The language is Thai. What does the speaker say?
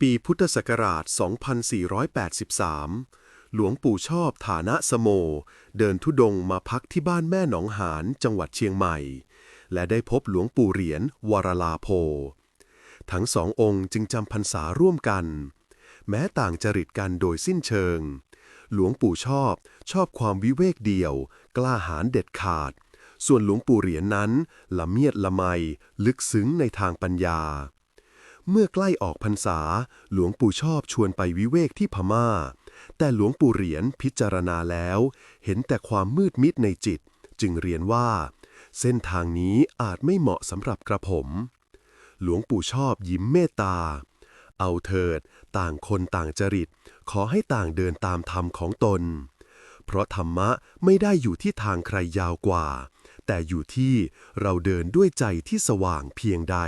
ปีพุทธศักราช 2483 หลวงปู่ชอบฐานะสโม เดินทุดงมาพักที่บ้านแม่หนองหานจังหวัดเชียงใหม่ และได้พบหลวงปู่เหรียญวรลาโพ ทั้งสององค์จึงจำพรรษาร่วมกัน แม้ต่างจริตกันโดยสิ้นเชิง หลวงปู่ชอบชอบความวิเวกเดียว กล้าหาญเด็ดขาด ส่วนหลวงปู่เหรียญนั้นละเมียดละไม ลึกซึ้งในทางปัญญา เมื่อใกล้ออกพรรษา หลวงปู่ชอบชวนไปวิเวกที่พม่า แต่หลวงปู่เหรียญพิจารณาแล้ว เห็นแต่ความมืดมิดในจิต จึงเรียนว่า เส้นทางนี้อาจไม่เหมาะสำหรับกระผม หลวงปู่ชอบยิ้มเมตตา เอาเถิด ต่างคนต่างจริต ขอให้ต่างเดินตามธรรมของตน เพราะธรรมะไม่ได้อยู่ที่ทางใครยาวกว่า แต่อยู่ที่เราเดินด้วยใจที่สว่างเพียงใด